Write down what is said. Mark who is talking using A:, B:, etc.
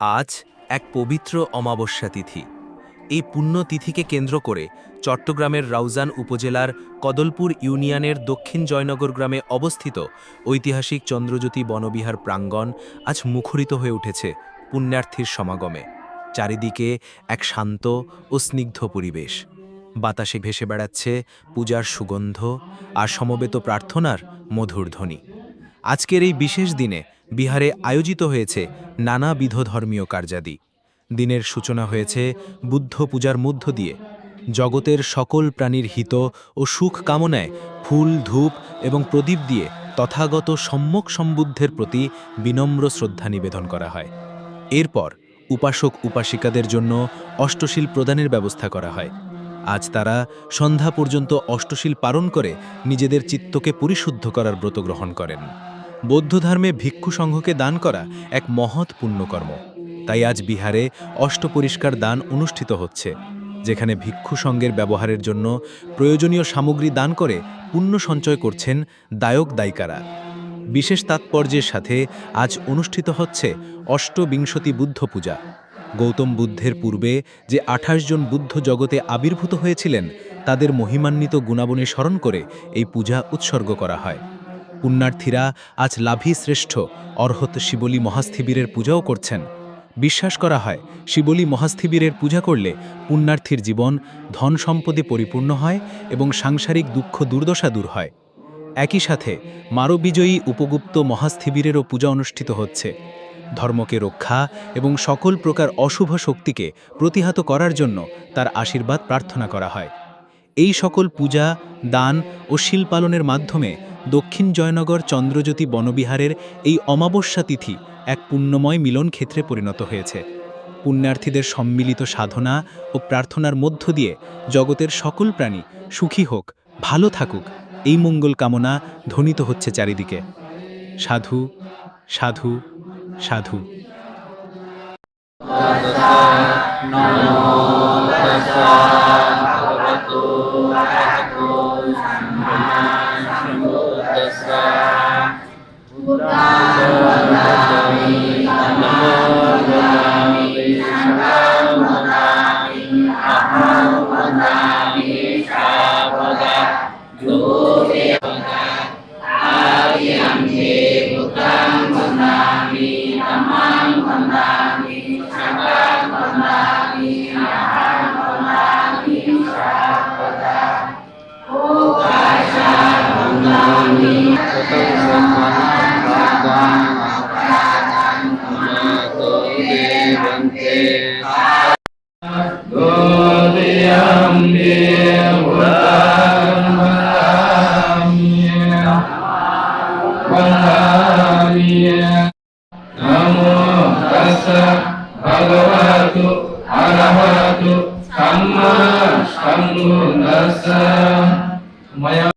A: আজ এক পবিত্র অমাবস্যা তিথি। এই পুণ্য তিথিকে কেন্দ্র করে চট্টগ্রামের রাউজান উপজেলার কদলপুর ইউনিয়নের দক্ষিণ জয়নগর গ্রামে অবস্থিত ঐতিহাসিক চন্দ্রজ্যোতি বনবিহার প্রাঙ্গণ আজ মুখরিত হয়ে উঠেছে পুণ্যার্থীর সমাগমে। চারিদিকে এক শান্ত ও স্নিগ্ধ পরিবেশ। বাতাসে ভেসে বেড়াচ্ছে পূজার সুগন্ধ আর সমবেত প্রার্থনার মধুর ধ্বনি। আজকের এই বিশেষ দিনে বিহারে আয়োজিত হয়েছে নানাবিধ ধর্মীয় কার্যাদি। দিনের সূচনা হয়েছে বুদ্ধ পূজার মধ্য দিয়ে। জগতের সকল প্রাণীর হিত ও সুখ কামনায় ফুল, ধূপ এবং প্রদীপ দিয়ে তথাগত সম্যক সম্বুদ্ধের প্রতি বিনম্র শ্রদ্ধা নিবেদন করা হয়। এরপর উপাসক উপাসিকাদের জন্য অষ্টশীল প্রদানের ব্যবস্থা করা হয়। আজ তারা সন্ধ্যা পর্যন্ত অষ্টশীল পালন করে নিজেদের চিত্তকে পরিশুদ্ধ করার ব্রত গ্রহণ করেন। বৌদ্ধ ধর্মে ভিক্ষু সংঘকে দান করা এক মহৎ পুণ্যকর্ম। তাই আজ বিহারে অষ্টপরিষ্কার দান অনুষ্ঠিত হচ্ছে, যেখানে ভিক্ষু সংঘের ব্যবহারের জন্য প্রয়োজনীয় সামগ্রী দান করে পুণ্য সঞ্চয় করছেন দায়ক দায়িকারা। বিশেষ তাৎপর্যের সাথে আজ অনুষ্ঠিত হচ্ছে অষ্টবিংশতি বুদ্ধ পূজা। গৌতম বুদ্ধের পূর্বে যে আঠাশ জন বুদ্ধ জগতে আবির্ভূত হয়েছিলেন, তাদের মহিমান্বিত গুণাবনে স্মরণ করে এই পূজা উৎসর্গ করা হয়। পুণ্যার্থীরা আজ লাভী শ্রেষ্ঠ, অর্হত শিবলী মহাস্থিবীরের পূজাও করছেন। বিশ্বাস করা হয়, শিবলী মহাস্থিবীরের পূজা করলে পুণ্যার্থীর জীবন ধন সম্পদে পরিপূর্ণ হয় এবং সাংসারিক দুঃখ দুর্দশা দূর হয়। একই সাথে মারবিজয়ী উপগুপ্ত মহাস্থিবীরেরও পূজা অনুষ্ঠিত হচ্ছে। ধর্মকে রক্ষা এবং সকল প্রকার অশুভ শক্তিকে প্রতিহত করার জন্য তার আশীর্বাদ প্রার্থনা করা হয়। এই সকল পূজা, দান ও শিল পালনের মাধ্যমে দক্ষিণ জয়নগর চন্দ্রজ্যোতি বনবিহারের এই অমাবস্যা তিথি এক পুণ্যময় মিলন ক্ষেত্রে পরিণত হয়েছে। পুণ্যার্থীদের সম্মিলিত সাধনা ও প্রার্থনার মধ্য দিয়ে জগতের সকল প্রাণী সুখী হোক, ভালো থাকুক, এই মঙ্গল কামনা ধ্বনিত হচ্ছে চারিদিকে। সাধু সাধু সাধু। Amen.
B: Mahamia Namo Tassa Bhagavatu Arahato Sama Sambuddhasa Maya